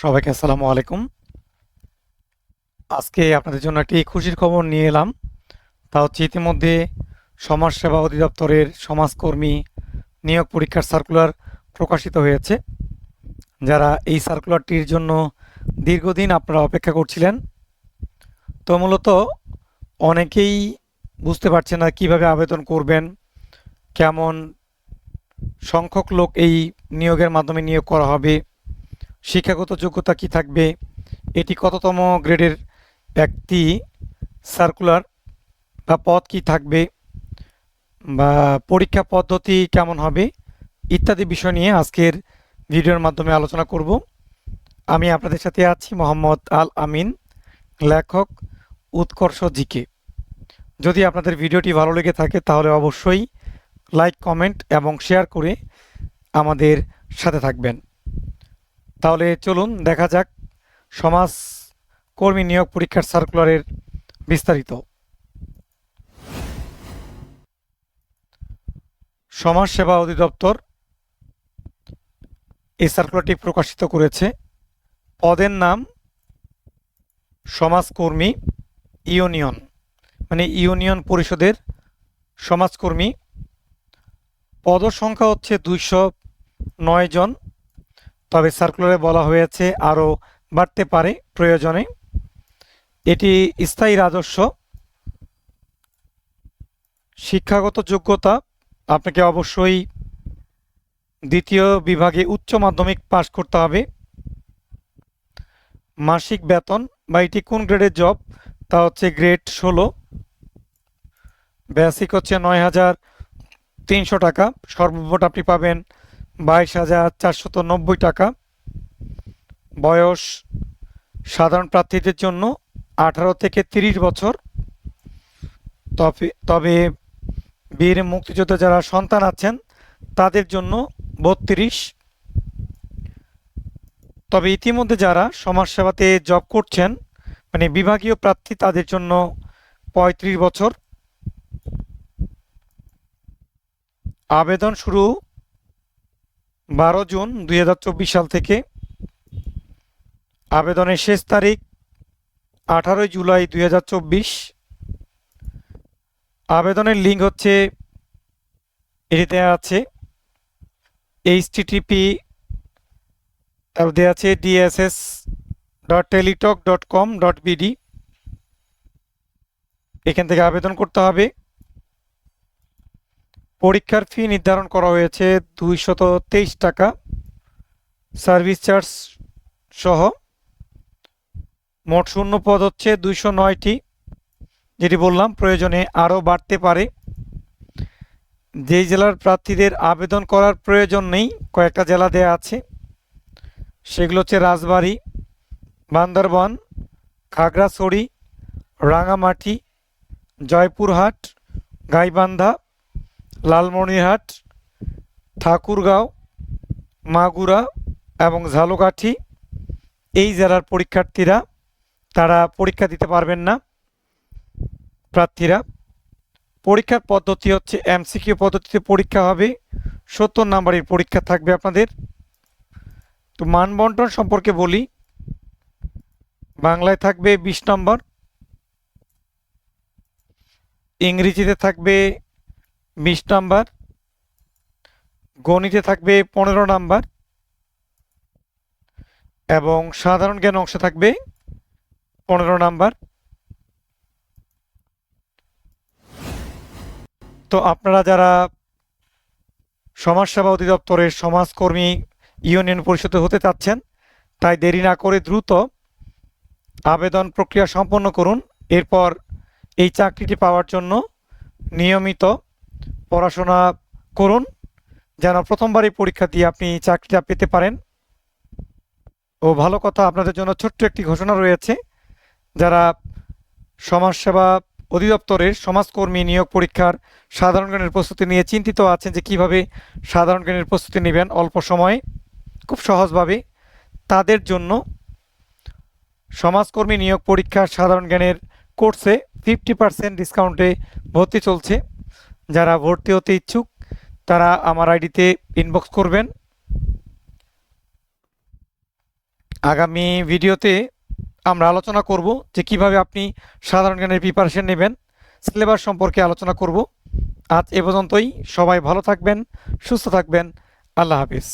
সবাইকে আসসালামু আলাইকুম। আজকে আপনাদের জন্য একটি খুশির খবর নিয়ে এলাম। তা হচ্ছে ইতিমধ্যে সমাজসেবা অধিদপ্তরের সমাজকর্মী নিয়োগ পরীক্ষার সার্কুলার প্রকাশিত হয়েছে, যারা এই সার্কুলারটির জন্য দীর্ঘদিন আপনারা অপেক্ষা করছিলেন। তো মূলত অনেকেই বুঝতে পারছে না কীভাবে আবেদন করবেন, কেমন সংখ্যক লোক এই নিয়োগের মাধ্যমে নিয়োগ করা হবে শিক্ষাগত যোগ্যতা কি থাকবে? এটি কততম গ্রেডের একটি সার্কুলার বা পদ কি থাকবে? বা পরীক্ষা পদ্ধতি কেমন হবে? ইত্যাদি বিষয় নিয়ে আজকের ভিডিওর মাধ্যমে আলোচনা করব। আমি আপনাদের সাথে আছি মোহাম্মদ আল আমিন, লেখক উৎকর্ষ জিকে। যদি আপনাদের ভিডিওটি ভালো লেগে থাকে তাহলে অবশ্যই লাইক, কমেন্ট এবং শেয়ার করে আমাদের সাথে থাকবেন। তাহলে চলুন দেখা যাক সমাজ কর্মী নিয়োগ পরীক্ষার সার্কুলারের বিস্তারিত। সমাজ সেবা অধিদপ্তর এই সার্কুলারটি প্রকাশিত করেছে। পদের নাম সমাজকর্মী ইউনিয়ন মানে ইউনিয়ন পরিষদের সমাজকর্মী পদ সংখ্যা হচ্ছে দুইশো নয় জন। তবে সার্কুলারে বলা হয়েছে আরও বাড়তে পারে প্রয়োজনে। এটি স্থায়ী রাজস্ব, শিক্ষাগত যোগ্যতা, আপনাকে অবশ্যই দ্বিতীয় বিভাগে উচ্চ মাধ্যমিক পাশ করতে হবে। মাসিক বেতন, বা এটি কোন গ্রেডের জব? তা হচ্ছে গ্রেড ষোলো। বেসিক হচ্ছে নয় হাজার তিনশো টাকা। সর্বমোট আপনি পাবেন বাইশ হাজার চারশত নব্বই টাকা। বয়স সাধারণ প্রার্থীদের জন্য আঠারো থেকে তিরিশ বছর। তবে তবে বীর মুক্তিযোদ্ধা যারা সন্তান আছেন, তাদের জন্য বত্রিশ। তবে ইতিমধ্যে যারা সমাজসেবাতে জব করছেন মানে বিভাগীয় প্রার্থী, তাদের জন্য পঁয়ত্রিশ বছর। আবেদন শুরু বারো জুন দুই হাজার চব্বিশ সাল থেকে আবেদনের শেষ তারিখ আঠারোই জুলাই দুই হাজার চব্বিশ। আবেদনের লিঙ্ক হচ্ছে এটি দেওয়া আছে, এইচ টিটিপি তারপর দেওয়া আছে DSS dot Teletalk dot com dot BD. এখান থেকে আবেদন করতে হবে। পরীক্ষার ফি নির্ধারণ করা হয়েছে দুইশত তেইশ টাকা। সার্ভিস চার্জ সহ মোট শূন্য পদ হচ্ছে দুইশো নয়টি। যেটি বললাম, প্রয়োজনে আরও বাড়তে পারে। যেই জেলার প্রার্থীদের আবেদন করার প্রয়োজন নেই, কয়েকটা জেলা দেয়া আছে। সেগুলো হচ্ছে রাজবাড়ী, বান্দরবন, খাগড়াছড়ি রাঙামাটি জয়পুরহাট, গাইবান্ধা লালমনিরহাট, ঠাকুরগাঁও, মাগুরা এবং ঝালকাঠি, এই জেলার পরীক্ষার্থীরা, তারা পরীক্ষা দিতে পারবেন না। প্রার্থীরা, পরীক্ষার পদ্ধতি হচ্ছে এমসিকিউ পদ্ধতিতে পরীক্ষা হবে, সত্তর নাম্বারের পরীক্ষা থাকবে আপনাদের। তো মানবন্টন সম্পর্কে বলি, বাংলায় থাকবে বিশ নম্বর, ইংরেজিতে থাকবে বিশ নাম্বার। গণিতে থাকবে পনেরো নাম্বার। এবং সাধারণ জ্ঞান অংশে থাকবে পনেরো নাম্বার। তো আপনারা যারা সমাজসেবা অধিদপ্তরের সমাজকর্মী ইউনিয়ন পরিষদে হতে চাচ্ছেন, তাই দেরি না করে দ্রুত আবেদন প্রক্রিয়া সম্পন্ন করুন। এরপর এই চাকরিটি পাওয়ার জন্য নিয়মিত পড়াশোনা করুন। যেন প্রথমবারই পরীক্ষা দিয়ে আপনি চাকরিটা পেতে পারেন। ও ভালো কথা, আপনাদের জন্য ছোট্ট একটি ঘোষণা রয়েছে। যারা সমাজসেবা অধিদপ্তরের সমাজকর্মী নিয়োগ পরীক্ষার সাধারণ জ্ঞানের প্রস্তুতি নিয়ে চিন্তিত আছেন যে কীভাবে সাধারণ জ্ঞানের প্রস্তুতি নেবেন অল্প সময়ে, খুব সহজভাবে, তাদের জন্য সমাজকর্মী নিয়োগ পরীক্ষার সাধারণ জ্ঞানের কোর্সে ফিফটি পার্সেন্ট ডিসকাউন্টে ভর্তি চলছে। যারা ভর্তি হতে ইচ্ছুক, তারা আমার আইডিতে ইনবক্স করবেন। আগামী ভিডিওতে আমরা আলোচনা করব যে কীভাবে আপনি সাধারণ জ্ঞানের প্রিপারেশন নেবেন সিলেবাস সম্পর্কে আলোচনা করব। আজ এ পর্যন্তই। সবাই ভালো থাকবেন, সুস্থ থাকবেন। আল্লাহ হাফিজ।